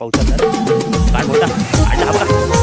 पावसात काय मोठा बघा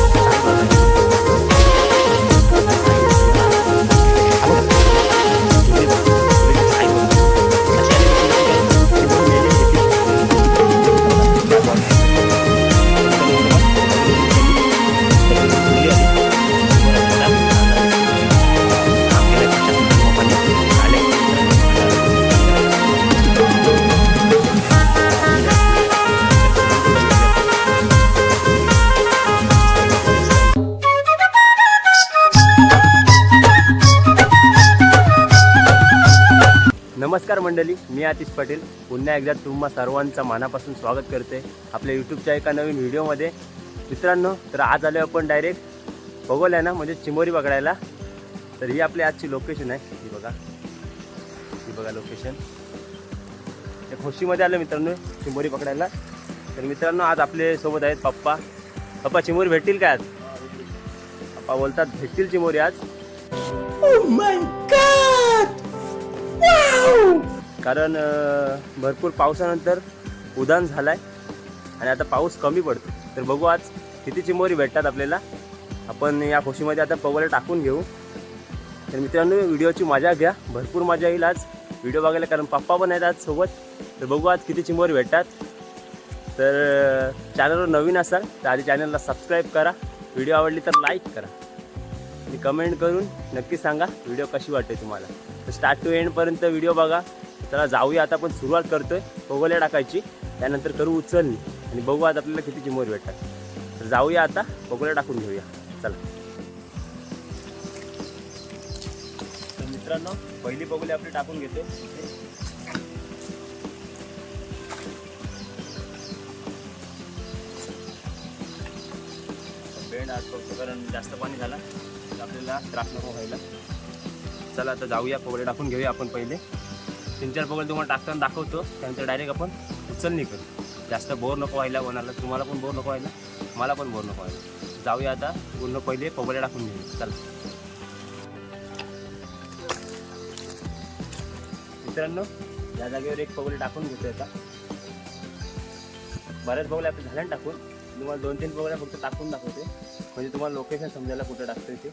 मंडळी मी आतिश पाटील. पुन्हा एकदा तुम्हा सर्वांचं मनापासून स्वागत करते आपल्या यूट्यूबच्या एका नवीन व्हिडिओमध्ये. मित्रांनो तर आज आलो आपण डायरेक्ट बघवल्या ना म्हणजे चिमोरी पकडायला. तर ही आपली आजची लोकेशन आहे. ही बघा. ही बघा लोकेशन त्या खोशीमध्ये आलं मित्रांनो चिमोरी पकडायला. तर मित्रांनो आज आपले सोबत आहेत पप्पा. पप्पा चिमोरी भेटतील काय आज? पप्पा बोलतात भेटतील चिमोरी आज. Oh कारण भरपूर पावसानंतर उदान झालाय आणि आता पाऊस कमी पडतो. तर बघू आज किती चिमोरी भेटतात आपल्याला. आपण या खोशीमध्ये आता पवले टाकून घेऊ. तर मित्रांनो व्हिडिओची मजा घ्या. भरपूर मजा येईल आज. व्हिडिओ बघायला कारण पप्पा पण आहेत आज सोबत. तर बघू आज किती चिमोरी भेटतात. तर चॅनलवर नवीन असाल तर आधी चॅनलला सबस्क्राईब करा. व्हिडिओ आवडली तर लाईक करा. आणि कमेंट करून नक्की सांगा व्हिडिओ कशी वाटते तुम्हाला. तर स्टार्ट टू एंडपर्यंत व्हिडिओ बघा. चला जाऊया आता आपण. सुरुवात करतोय. पोगोल्या टाकायची. त्यानंतर करू उचलणी. आणि बघू आता आपल्याला किती चिमोर भेटतात. तर जाऊया आता. पोगोल्या टाकून घेऊया. चला. तर मित्रांनो पहिली पगोली आपली टाकून घेते बेड आज बघतो कारण जास्त पाणी झाला. तर आपल्याला त्रास नको व्हायला. चला आता जाऊया. पगोले टाकून घेऊया आपण पहिले. तीन चार पगडे तुम्हाला टाकताना दाखवतो. त्यानंतर डायरेक्ट आपण उचलणी करू. जास्त बोर नको व्हायला कोणाला. तुम्हाला पण बोर नको व्हायला. मला पण बोर नको व्हायला. जाऊया आता. पूर्ण पहिले पगडे टाकून घेऊ चला. मित्रांनो या जागेवर एक पगडे टाकून घेतो आता. बऱ्याच पगड्या आपल्या झाल्या टाकून. तुम्हाला दोन तीन पगड्या फक्त टाकून दाखवते म्हणजे तुम्हाला लोकेशन समजायला कुठं टाकतो ते.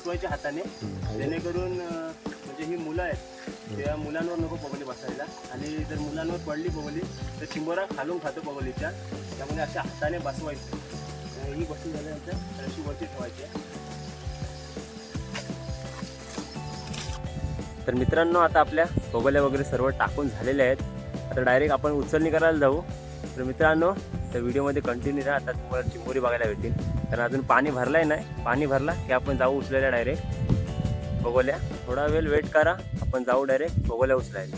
आपली बसवायच्या हाताने. जेणेकरून म्हणजे ही मुलं आहेत त्या मुलांवर नको पगोली बसायला. आणि जर मुलांवर पडली पगोली तर चिंबोरा खालून खातो पगोलीच्या त्यामुळे अशा हाताने बसवायचं. ही बसून झाल्यानंतर तर अशी वरती ठेवायची तर मित्रांनो आता आपल्या पगोल्या वगैरे सर्व टाकून झालेल्या आहेत. आता डायरेक्ट आपण उचलणी करायला जाऊ. तर मित्रांनो तर व्हिडिओमध्ये कंटिन्यू राहा. आता तुम्हाला चिंबोरी बघायला भेटेल कारण अजून पाणी भरलाय नाही. पाणी भरला की आपण जाऊ उचलायला डायरेक्ट भोगोल्या थोडा वेळ वेट करा. आपण जाऊ डायरेक्ट भोगोल्या उचलायला.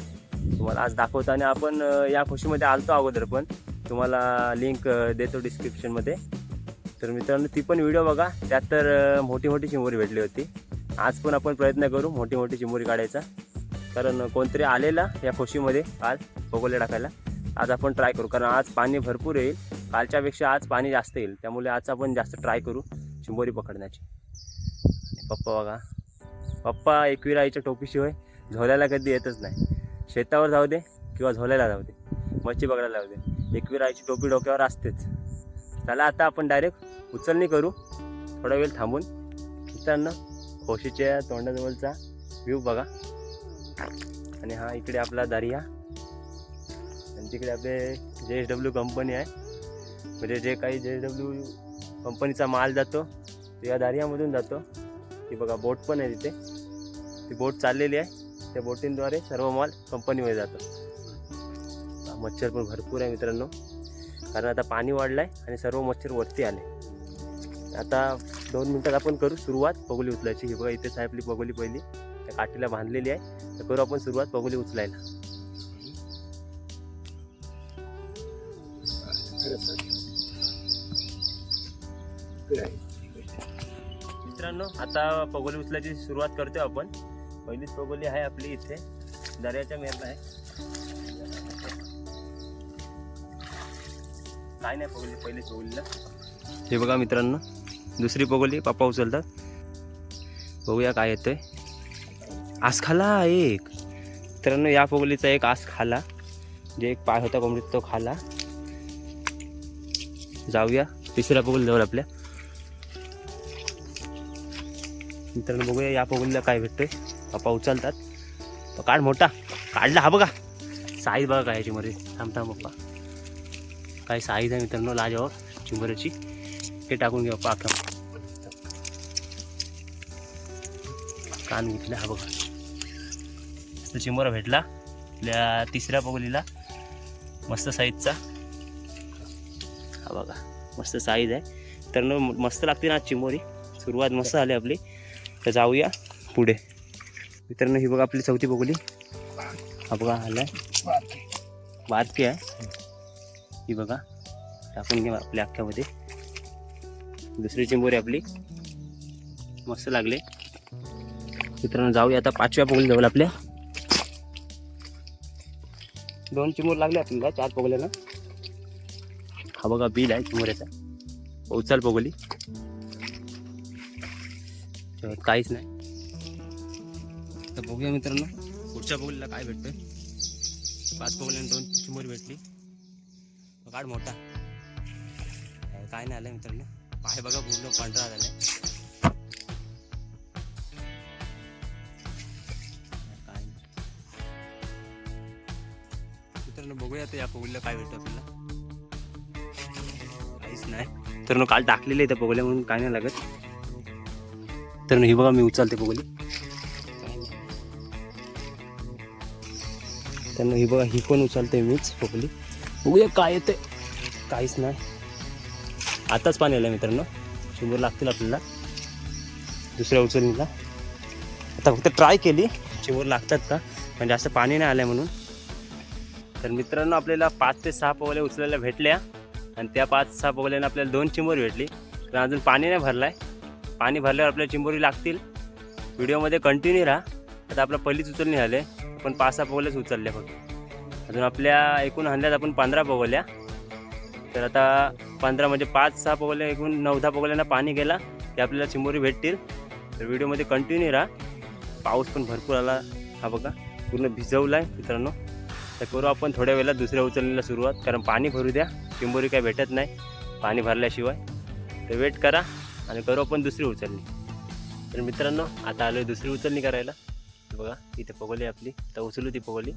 तुम्हाला आज दाखवतो आणि आपण या खुशीमध्ये आलतो अगोदर पण. तुम्हाला लिंक देतो डिस्क्रिप्शनमध्ये तर मित्रांनो ती पण व्हिडिओ बघा. त्यात तर मोठी मोठी चिंबोरी भेटली होती. आज पण आपण प्रयत्न करू मोठी मोठी चिंबोरी काढायचा. कारण कोणतरी आलेला या खोशीमध्ये काल भोगोल्या टाकायला. आज आपण ट्राय करू. कारण आज पाणी भरपूर येईल. कालच्यापेक्षा आज पाणी जास्त येईल. त्यामुळे आज आपण जास्त ट्राय करू चिंबोरी पकडण्याची. पप्पा बघा. पप्पा एकविराईच्या टोपीशिवाय झोल्याला कधी येतच नाही. शेतावर जाऊ दे किंवा झोल्याला जाऊ दे. मच्छी पकडायला जाऊ दे. एकविराईची टोपी डोक्यावर असतेच. चला आता आपण डायरेक्ट उचलणी करू. थोडा वेळ थांबून. मित्रांनो खोशीच्या तोंडाजवळचा व्ह्यू बघा. आणि हा इकडे आपला दर्या. आणि तिकडे आपले जे एस डब्ल्यू कंपनी आहे. म्हणजे जे काही जे डब्ल्यू कंपनीचा माल जातो तो या दर्यामधून जातो. ती बघा बोट पण आहे तिथे. ती बोट चाललेली आहे. त्या बोटींद्वारे सर्व माल कंपनीमध्ये जातो. मच्छर पण भरपूर आहे मित्रांनो. कारण आता पाणी वाढलं आहे आणि सर्व मच्छर वरती आले. आता दोन मिनटात आपण करू सुरुवात पगोली उचलायची. ही बघा इथेच आहे आपली पगोली पहिली. त्या काठीला बांधलेली आहे. तर करू आपण सुरुवात पगोली उचलायला. मित्रांनो आता पगोली उचलायची सुरुवात करतो आपण. पहिलीच पगोली आहे आपली इथे. दर्याच्या मेरला आहे. काय नाही पगोली पहिली पगोलीला. हे बघा मित्रांनो दुसरी पगोली पप्पा उचलतात. बघूया काय येतोय. आस खाला एक. मित्रांनो या पगोलीचा एक आस खाला जे एक पाय होता कोंबडीत तो खाला. जाऊया. तिसऱ्या पोगली जवळ आपल्या. मित्रांनो बघूया या पोगलीला काय भेटतोय. पप्पा उचलतात. काढ मोठा. काढला हा बघा. साईज बघा काय याची थांब थांब पप्पा. काय साईज आहे मित्रांनो लाजावर चिंबऱ्याची हे टाकून घ्या पप्पा कान घेतला हा बघा. तो भेटला. आपल्या तिसऱ्या पोगलीला मस्त साईजचा हा बघा. मस्त साईज आहे. तर मस्त लागते ना आज सुरुवात मस्त झाली आपली. तर जाऊया पुढे. मित्रांनो ही बघा आपली चौथी पोगली हा बघा आलाय. बारकी आहे. ही बघा. टाकून घ्या आपल्या अख्ख्यामध्ये. दुसरी चिंबोरी आपली. मस्त लागले. मित्रांनो जाऊया आता पाचव्या पोगली जाऊ आपल्या. दोन चिमोर लागले आपल्याला चार पोगल्यानं हा बघा बिल आहे चिमोऱ्याचा उचल पोगली त्याच्यावर काहीच नाही. तर बघूया मित्रांनो पुढच्या बोगलीला काय भेटतंय. पाच पोगल्यानं दोन चिमोरी भेटली. काढ मोठा. काय- नाही आलं मित्रांनो. पाय बघा पूर्ण पांढरा झालाय. काय मित्रांनो बघूया आता या पोगलीला काय भेटतं आपल्याला. काहीच नाही. तर काल टाकलेले त्या पोगल्या म्हणून काय नाही लागत. तर ही बघा मी उचलते बघली त्यांना ही बघा ही पण उचलते मीच बघली बघूया काय येते काहीच नाही. आताच पाणी आलं मित्रांनो. शंभर लागतील आपल्याला. दुसऱ्या उचलणीला. आता फक्त ट्राय केली. चिमूर लागतात का? म्हणजे पण जास्त पाणी नाही आलं म्हणून. तर मित्रांनो आपल्याला पाच ते सहा पोगल्या उचलायला भेटल्या. आणि त्या पाच सहा पवल्यानं आपल्याला दोन चिंबर भेटली. पण अजून पाणी नाही भरलं आहे पाणी भरल्यावर आपल्याला चिंबोरी लागतील. व्हिडिओमध्ये कंटिन्यू राहा. आता आपलं पहिलीच उचलणी झाले आपण पाच सहा पोगल्याच उचलल्या फक्त. अजून आपल्या एकूण हल्ल्यात आपण पंधरा पोगल्या तर आता पंधरा म्हणजे पाच सहा पोगल्या एकूण नऊ दहा पोगल्यांना पाणी गेला. ते आपल्याला चिंबोरी भेटतील. तर व्हिडिओमध्ये कंटिन्यू राहा. पाऊस पण भरपूर आला. हा बघा पूर्ण भिजवला आहे मित्रांनो. तर करू आपण थोड्या वेळेला दुसऱ्या उचलण्याला सुरुवात. कारण पाणी भरू द्या. चिंबोरी काही भेटत नाही. पाणी भरल्याशिवाय. तर वेट करा. आणि करू आपण दुसरी उचलणी. तर मित्रांनो आता आलो आहे दुसरी उचलणी करायला. बघा इथे पगोली आपली. तर उचलू ती पगोली.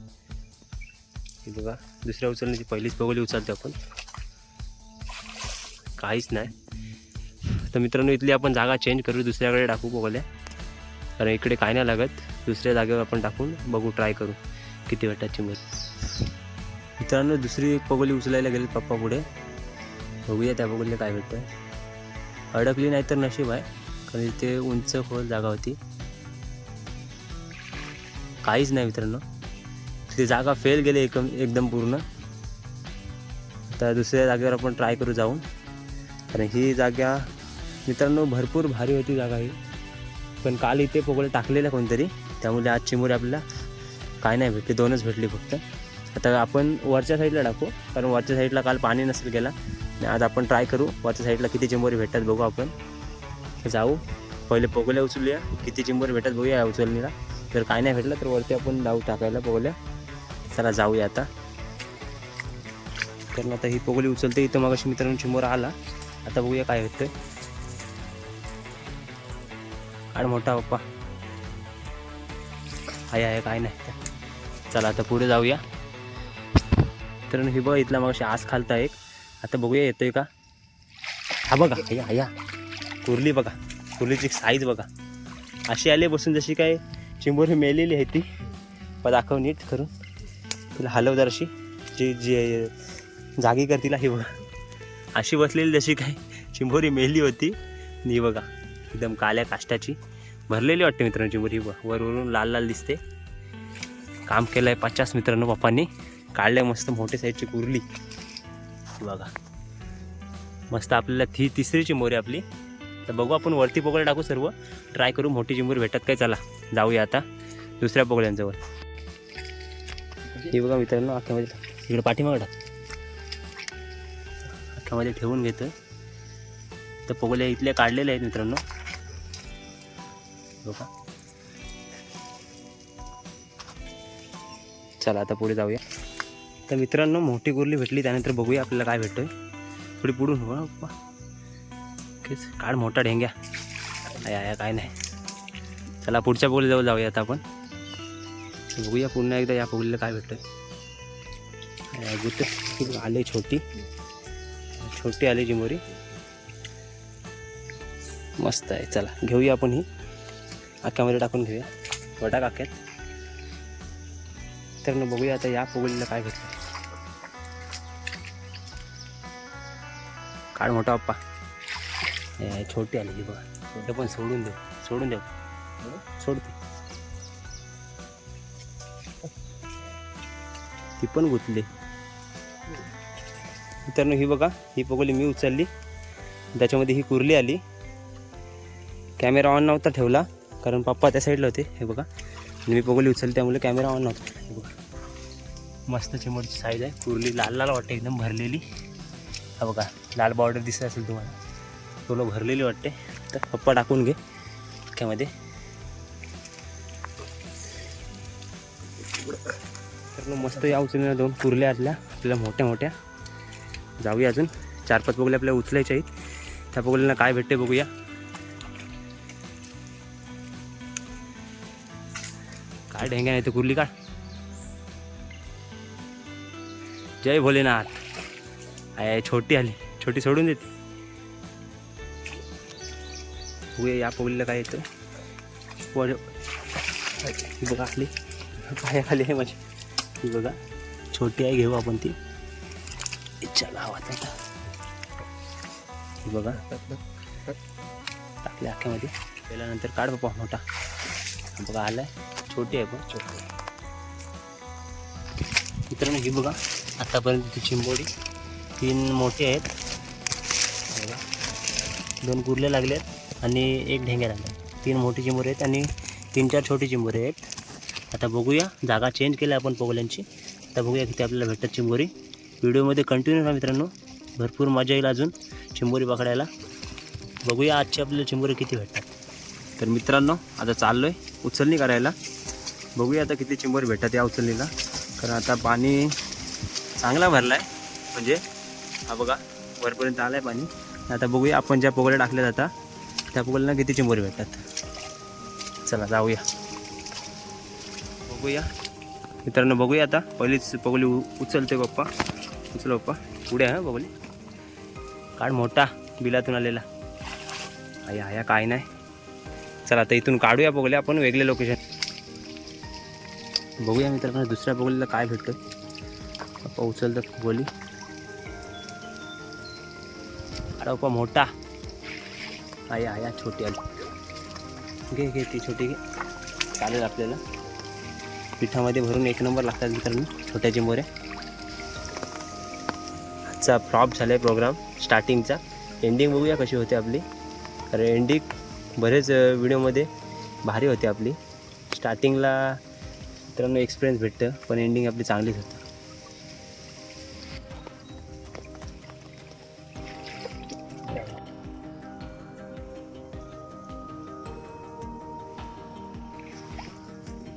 ही बघा दुसऱ्या उचलण्याची पहिलीच पगोली उचलते आपण. काहीच नाही. तर मित्रांनो इथली आपण जागा चेंज करू दुसऱ्याकडे टाकू पगोल्या. कारण इकडे काय नाही लागत. दुसऱ्या जागेवर आपण टाकून बघू ट्राय करू. किती वाटाची मध्ये मित्रांनो दुसरी एक पगोली उचलायला गेली पप्पा पुढे बघूया त्या पगोलीला काय भेटतं अडकली नाही तर नशीब आहे. कारण इथे उंच खोल जागा होती. काहीच नाही मित्रांनो. ती जागा फेल गेली एकदम एकदम पूर्ण. तर दुसऱ्या जागेवर आपण ट्राय करू जाऊन. कारण ही जागा मित्रांनो भरपूर भारी होती जागा ही. पण काल इथे पोगळे टाकलेलं कोणतरी. त्यामुळे आज चिमुरे आपल्याला काय नाही भेटली दोनच भेटली फक्त. आता आपण वरच्या साईडला टाकू. कारण वरच्या साईडला काल पाणी नसेल गेला. आणि आज आपण ट्राय करू. वरच्या साईडला किती चिंबोरी भेटतात बघू आपण. जाऊ. पहिले पोगल्या उचलूया. किती चिंबोरी भेटतात बघूया या उचलणीला. जर काय नाही भेटलं तर वरती आपण जाऊ टाकायला पगोल्या. चला जाऊया आता. कारण आता ही पोगली उचलते इथं मग मित्रांनो चिंबोर आला. आता बघूया काय होतंय. आणि मोठा पप्पा आहे आहे काय नाही. चला आता पुढे जाऊया. तर ही बघ इथला मग आस खालता एक. आता बघूया येतोय का? हा बघा हया हया कुर्ली बघा कुर्लीची साईज बघा. अशी आली बसून जशी काय चिंबोरी मेलेली आहे ती. पण दाखव नीट करून. तिला हलव अशी जी जी जागी कर तिला ही बघा. अशी बसलेली जशी काय चिंबोरी मेली होती. नी ही बघा एकदम काल्या काष्टाची. भरलेली वाटते मित्रांनो चिंबोरी वरवरून लाल लाल दिसते. काम केलं आहे पचास मित्रांनो पप्पांनी. काढल्या मस्त मोठे साईजची कुर्ली. बघा. मस्त आपल्याला ती तिसरी चिंबोरी आपली. तर बघू आपण वरती पोगळ्या टाकू सर्व. ट्राय करू मोठी चिंबोरी भेटत काय चला. जाऊया आता दुसऱ्या पोगळ्यांजवळ हे बघा मित्रांनो अख्ख्यामध्ये इकडे पाठीमागं टाक. अख्ख्यामध्ये ठेवून घेतो तर पोगल्या इथल्या काढलेल्या आहेत मित्रांनो. बघा. चला आता पुढे जाऊया. तर मित्रांनो मोठी कुर्ली भेटली. त्यानंतर बघूया आपल्याला काय भेटतोय. थोडी पुढून हो ना काढ मोठा ढेंग्या. आया आया काय नाही. चला पुढच्या पोळी जाऊया आता आपण. बघूया पुन्हा एकदा या पोलीला काय भेटतोय. आया, गुत्त. छोटी. छोटी आली जिमोरी. मस्त आहे. चला घेऊया आपण ही. आख्यामध्ये टाकून घेऊया. वटा काक्यात. तर न बघूया आता या पोगलीला काय भेटलं काढ मोठा पप्पा. हे छोटी आलेली बघा. ते पण सोडून देऊ सोडून देऊ सोडते. ती पण गुंतली. मित्रांनो ही बघा ही पगोली मी उचलली. त्याच्यामध्ये ही कुर्ली आली. कॅमेरा ऑन नव्हता ठेवला कारण पप्पा त्या साईडला होते हे बघा. मी पोगली उचलली त्यामुळे कॅमेरा ऑन नव्हता. हे बघा. मस्त चिमडची साईज आहे. कुर्ली लाल लाल वाटते एकदम भरलेली. हा बघा. लाल बॉर्डर दिसत असेल तुम्हाला. थोडं भरलेली वाटते. तर पप्पा टाकून घे. त्यामध्ये. तर मग मस्त या उचलल्या दोन कुर्ल्या असल्या आपल्या मोठ्या मोठ्या. जाऊया अजून. चार पाच पोगले आपल्याला उचलायच्या आहेत. त्या पोगल्यांना काय भेटते बघूया. काय ढेंग्या नाही तर कुर्ली काढ. जय भोलेनाथ. आय छोटी आली. छोटी सोडून देते. बघूया या पोलीला काय येतं. वर ही बघा आपली. पायाखाली आहे माझी. ती बघा. छोटी आहे घेऊ आपण ती. इच्छा गावात आता. ही बघा. टाकल्या अख्ख्यामध्ये. गेल्यानंतर काढ बापा मोठा. बघा आलाय. छोटी आहे पण. छोटी मित्रांनो ही बघा. आतापर्यंत ती चिंबोडी तीन मोठे आहेत. दोन कुर्ले लागले आहेत आणि एक ढेंग्या लागल्या तीन मोठी चिंबोरी आहेत आणि तीन चार छोटी चिंबोरी आहेत. आता बघूया जागा चेंज केल्या आपण पोगल्यांची. आता बघूया किती आपल्याला भेटतात चिंबोरी. व्हिडिओमध्ये कंटिन्यू राहा मित्रांनो. भरपूर मजा येईल अजून चिंबोरी पकडायला. बघूया आजची आपल्याला चिंबोरी किती भेटतात. तर मित्रांनो आता चाललो आहे उचलणी करायला. बघूया आता किती चिंबोरी भेटतात या उचलणीला. कारण आता पाणी चांगला भरला आहे म्हणजे हा बघा वरपर्यंत आलं आहे पाणी. आता बघूया आपण ज्या पोगल्या टाकल्या जातात त्या पोगल्यांना किती चिंबोरी भेटतात. चला जाऊया. बघूया. मित्रांनो बघूया आता. पहिलीच पगोली उ उचलते पप्पा. उचल पप्पा. पुढे आहे बघोली काढ मोठा बिलातून आलेला. आया आया काय नाही. चला आता इथून काढूया बघूया आपण वेगळे लोकेशन बघूया मित्रांनो दुसऱ्या बघोलीला काय भेटतं पप्पा उचलतात बोली अरे पप्पा मोठा आया आया छोटी आली घे घे ती छोटी घे। चालेल आपल्याला. पिठामध्ये भरून एक नंबर लागतात मित्रांनो छोट्या चिंबोऱ्या आजचा फ्लॉप झाला आहे प्रोग्राम स्टार्टिंगचा एंडिंग बघूया कशी होते आपली. कारण एंडिंग बरेच व्हिडिओमध्ये भारी होते आपली. स्टार्टिंगला मित्रांनो एक्सपिरियन्स भेटतं पण एंडिंग आपली चांगलीच होते.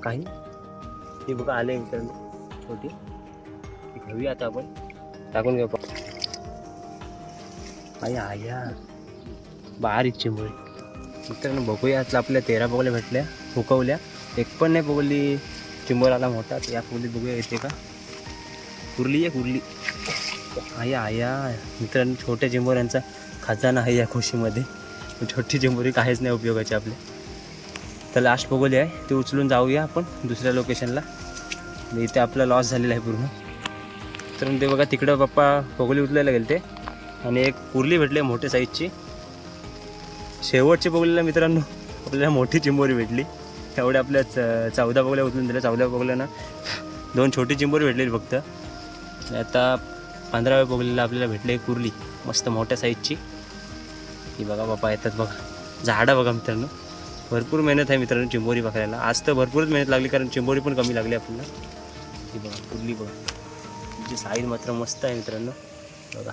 काही. ते बघा आले मित्रांनो छोटी. घेऊया आता आपण. टाकून घेऊ आई आया आया बारीक मित्रांनो बघूया आता आपल्या तेरा बघल्या भेटल्या फुकवल्या एक पण नाही बघली चिंबर आला मोठा या बघली बघूया येते का? कुर्ली आहे कुर्ली आया आया मित्रांनो छोट्या चिंबोऱ्यांचा खजाना आहे या खुशीमध्ये. छोटी चिंबोरी काहीच नाही उपयोगाची आपल्या. तर लास्ट बगोली आहे ते उचलून जाऊया आपण दुसऱ्या लोकेशनला आणि म्हणजे इथे आपला लॉस झालेला आहे पूर्ण. तर ते बघा तिकडं पप्पा बगोली उचलायला गेले ते. आणि एक कुर्ली भेटली मोठ्या साईजची शेवटची बगोलीला मित्रांनो आपल्याला मोठी चिंबोरी भेटली. एवढ्या आपल्या च चौदा बगल्या उचलून दिल्या. चौदा बघल्यानं दोन छोटी चिंबोरी भेटलेली फक्त. आता पंधराव्या बगलीला आपल्याला भेटली एक कुर्ली मस्त मोठ्या साईजची ही बघा बापा येतात बघा. झाडं बघा मित्रांनो. भरपूर मेहनत आहे मित्रांनो चिंबोरी पकडायला आज तर भरपूरच मेहनत लागली कारण चिंबोरी पण कमी लागली आपल्याला. ही बघा पुरली बघा. तिची साईज मात्र मस्त आहे मित्रांनो. बघा.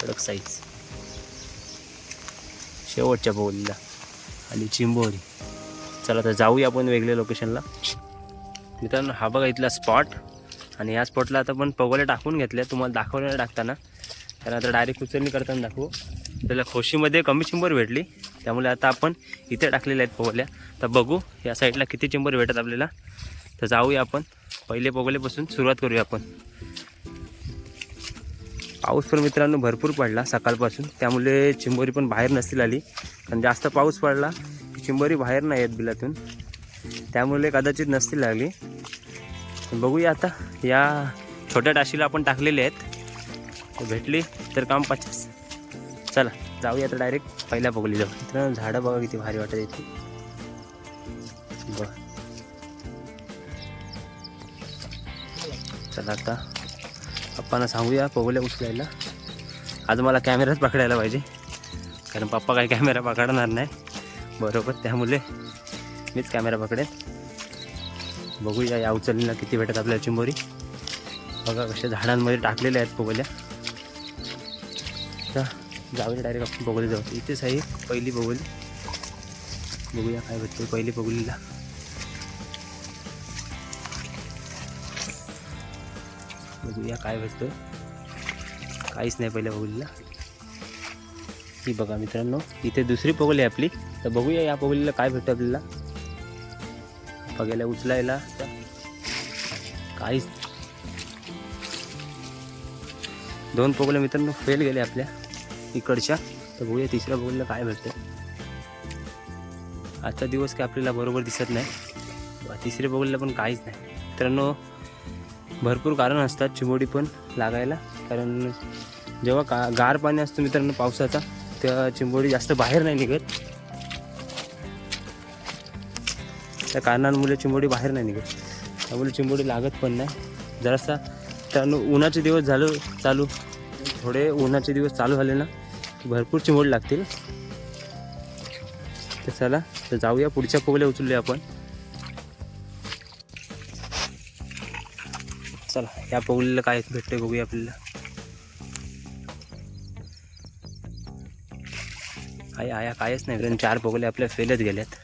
कडक साईज शेवटच्या बोलीला आणि चिंबोरी. चला तर जाऊया आपण वेगळ्या लोकेशनला मित्रांनो हा बघा इथला स्पॉट आणि या स्पॉटला आता आपण पगोल्या टाकून घेतल्या. तुम्हाला दाखवल्या टाकताना. कारण आता डायरेक्ट उचलणी करताना दाखवू. त्याला खोशीमध्ये कमी चिंबर भेटली. त्यामुळे आता आपण इथे टाकलेल्या आहेत पोगल्या तर बघू या साईडला किती चिंबर भेटत आपल्याला. तर जाऊया आपण. पहिले पोगलेपासून सुरुवात करूया आपण. पाऊस पण मित्रांनो भरपूर पडला सकाळपासून. त्यामुळे चिंबोरी पण बाहेर नसतील आली. कारण जास्त पाऊस पडला चिंबोरी बाहेर नाही येत बिलातून. त्यामुळे कदाचित नसतील लागली. बघूया आता. या छोट्या टाशीला आपण टाकलेले आहेत. भेटली तर काम पाच चला. जाऊया आता डायरेक्ट पहिल्या बघली जाऊ मित्रांनो झाडं बघा किती भारी वाटत येते बघ. चला आता पप्पांना सांगूया पगोल्या उचलायला. आज मला कॅमेराच पकडायला पाहिजे. कारण पप्पा काही कॅमेरा पकडणार नाही. बरोबर त्यामुळे मीच कॅमेरा पकडेन. बघूया या उचलणीला किती भेटत आपल्याला चिंबोरी. बघा कशा झाडांमध्ये टाकलेल्या आहेत पगोल्या तर जाऊया डायरेक्ट आपण बघोली जाऊ. इथेच आहे पहिली बघोली बघूया काय भेटते पहिली बघोलीला. बघूया काय भेटतं काहीच नाही पहिल्या पगोलीला ही बघा मित्रांनो इथे दुसरी पगोली आहे आपली. तर बघूया या पगोलीला काय भेटतं आपल्याला. बघायला उचलायला. काहीच. दोन पगोले मित्रांनो फेल गेले आपल्या. इकडच्या तर बघूया तिसऱ्या बघूनला काय भेटतं आजचा दिवस काय आपल्याला बरोबर दिसत नाही. तिसऱ्या बघूनला पण काहीच नाही. मित्रांनो भरपूर कारण असतात चिमोडी पण लागायला. कारण जेव्हा का गार पाणी असतं मित्रांनो पावसाचा तेव्हा चिंबोडी जास्त बाहेर नाही निघत. त्या कारणांमुळे चिंबोडी बाहेर नाही निघत. त्यामुळे चिंबोडी लागत पण नाही. जरासा त्यानं उन्हाचे दिवस झालं चालू. थोडे उन्हाचे दिवस चालू झाले ना की भरपूर चिमोड लागतील. तर चला तर जाऊया पुढच्या पोगल्या उचलूया आपण. चला या पोगलीला काय भेटते बघूया आपल्याला. आया आया कायच नाही कारण चार पोगले आपल्या फेलच गेल्यात.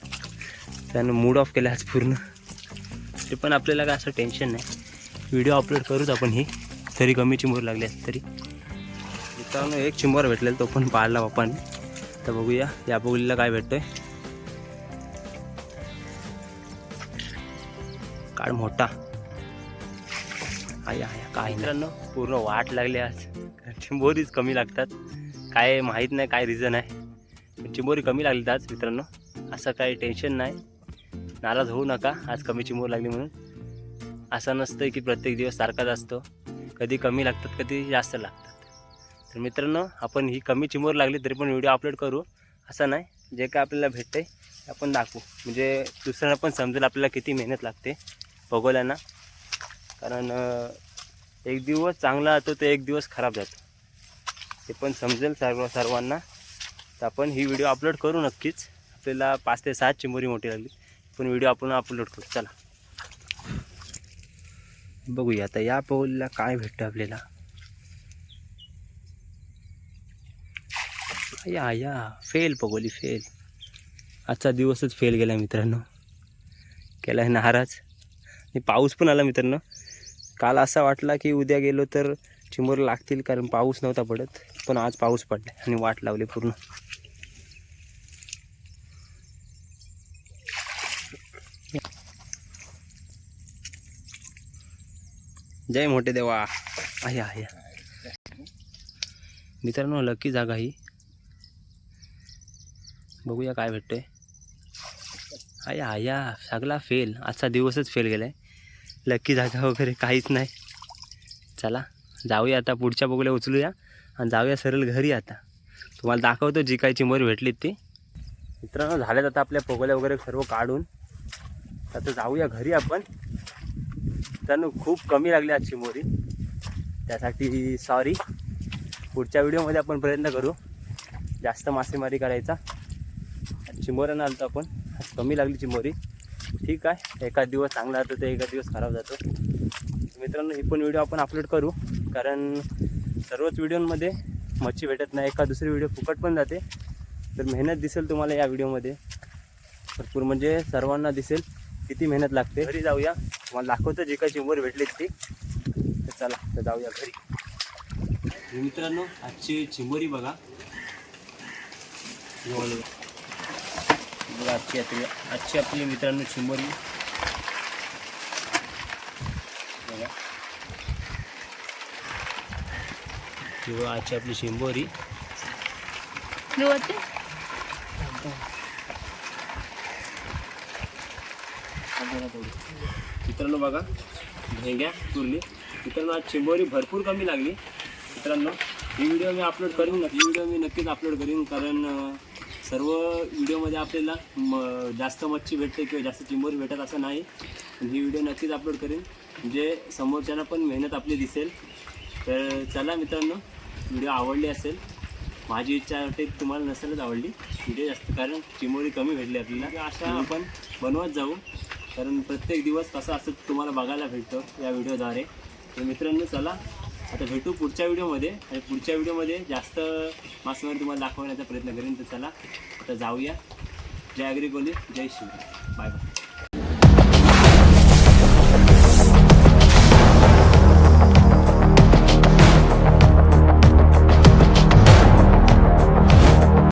त्यानं मूड ऑफ केला आज पूर्ण. तरी पण आपल्याला काय असं टेन्शन नाही. व्हिडिओ अपलोड करूच आपण ही. तरी कमी चिंबोर लागली तरी. मित्रांनो एक चिंबर भेटलेला तो पण पाळला आपण. तर बघूया या बोगलीला काय भेटतोय. काळ मोठा. आया आया काय मित्रांनो पूर्ण वाट लागली आज. चिंबोरीच कमी लागतात. काय माहीत नाही काय रिझन आहे. पण चिंबोरी कमी लागली आज मित्रांनो. असं काही टेन्शन नाही. नाराज होऊ नका आज कमी चिंबोर लागली म्हणून. असं नसतं की प्रत्येक दिवस सारखाच असतो. कधी कमी लागतात कधी जास्त लागतात. तर मित्रांनो आपण ही कमी चिंबोर लागली तरी पण व्हिडिओ अपलोड करू. असं नाही जे काय आपल्याला भेटतं ते आपण दाखवू. म्हणजे दुसऱ्यांना पण समजेल आपल्याला किती मेहनत लागते बघवल्यांना कारण एक दिवस चांगला जातो तर एक दिवस खराब जातो. ते पण समजेल सर्व सर्वांना. तर आपण ही व्हिडिओ अपलोड करू नक्कीच. आपल्याला पाच ते सात चिंबोरी मोठी लागली. पण व्हिडिओ आपण अपलोड करू. चला. बघूया आता या पौलीला काय भेटतं आपल्याला. या या. फेल पगोली फेल आजचा दिवसच फेल गेला मित्रांनो. केला आहे नाराज. आणि पाऊस पण आला मित्रांनो. काल असा वाटला की उद्या गेलो तर चिंबोर लागतील कारण पाऊस नव्हता पडत. पण आज पाऊस पडला आणि वाट लावली पूर्ण. जय मोठे देवा. आहे आहे मित्रांनो लकी जागा ही. बघूया काय भेटतंय. आहे आया सगळा फेल आजचा दिवसच फेल गेला आहे लकी जागा वगैरे काहीच नाही. चला जाऊया आता पुढच्या बोगल्या उचलूया आणि जाऊया सरळ घरी आता. तुम्हाला दाखवतो जी काही चिंबर भेटलीत ती. मित्रांनो झाल्यात आता आपल्या पोगल्या वगैरे सर्व काढून. आता जाऊया घरी आपण. मित्रांनो खूप कमी लागली आज चिंबोरी. त्यासाठी सॉरी पुढच्या व्हिडिओमध्ये आपण प्रयत्न करू. जास्त मासेमारी करायचा. चिमोऱ्यानं आलतो आपण. कमी लागली चिंबोरी ठीक आहे. एखाद दिवस चांगला जातो तर एखाद दिवस खराब जातो. मित्रांनो ही पण व्हिडिओ आपण अपलोड करू. कारण सर्वच व्हिडिओमध्ये मच्छी भेटत नाही. एका दुसरी व्हिडिओ फुकट पण जाते. तर मेहनत दिसेल तुम्हाला या व्हिडिओमध्ये भरपूर म्हणजे सर्वांना दिसेल किती मेहनत लागते. घरी जाऊया. तुम्हाला दाखवतो जे काही चिंबर भेटली ती. तर चला तर जाऊया घरी. मित्रांनो आजची चिंबोरी बघा. बघा. आजची आपली आजची आपली मित्रांनो चिंबोरी बघा. बघा आजची आपली निवडते मित्रांनो बघा भेंग्या तुरली. मित्रांनो आज चिंबोरी भरपूर कमी लागली. मित्रांनो ही व्हिडिओ मी अपलोड करीन ही व्हिडिओ मी नक्कीच अपलोड करीन कारण अं, सर्व व्हिडिओमध्ये आपल्याला म जास्त मच्छी भेटते किंवा जास्त चिंबोरी भेटत असं नाही. ही व्हिडिओ नक्कीच अपलोड करीन. म्हणजे समोरच्यांना पण मेहनत आपली दिसेल. तर चला मित्रांनो व्हिडिओ आवडली असेल माझी इच्छा वाटते तुम्हाला नसेलच आवडली व्हिडिओ जास्त कारण चिमोरी कमी भेटली आपल्याला. अशा आपण बनवत जाऊ. कारण प्रत्येक दिवस कसा असं तुम्हाला बघायला भेटतो या व्हिडिओद्वारे. तर मित्रांनो चला आता भेटू पुढच्या व्हिडिओमध्ये. आणि पुढच्या व्हिडिओमध्ये जास्त मासेमारी तुम्हाला दाखवण्याचा प्रयत्न करेन तर चला आता जाऊया. जय अग्रिकोली जय शिव बाय बाय.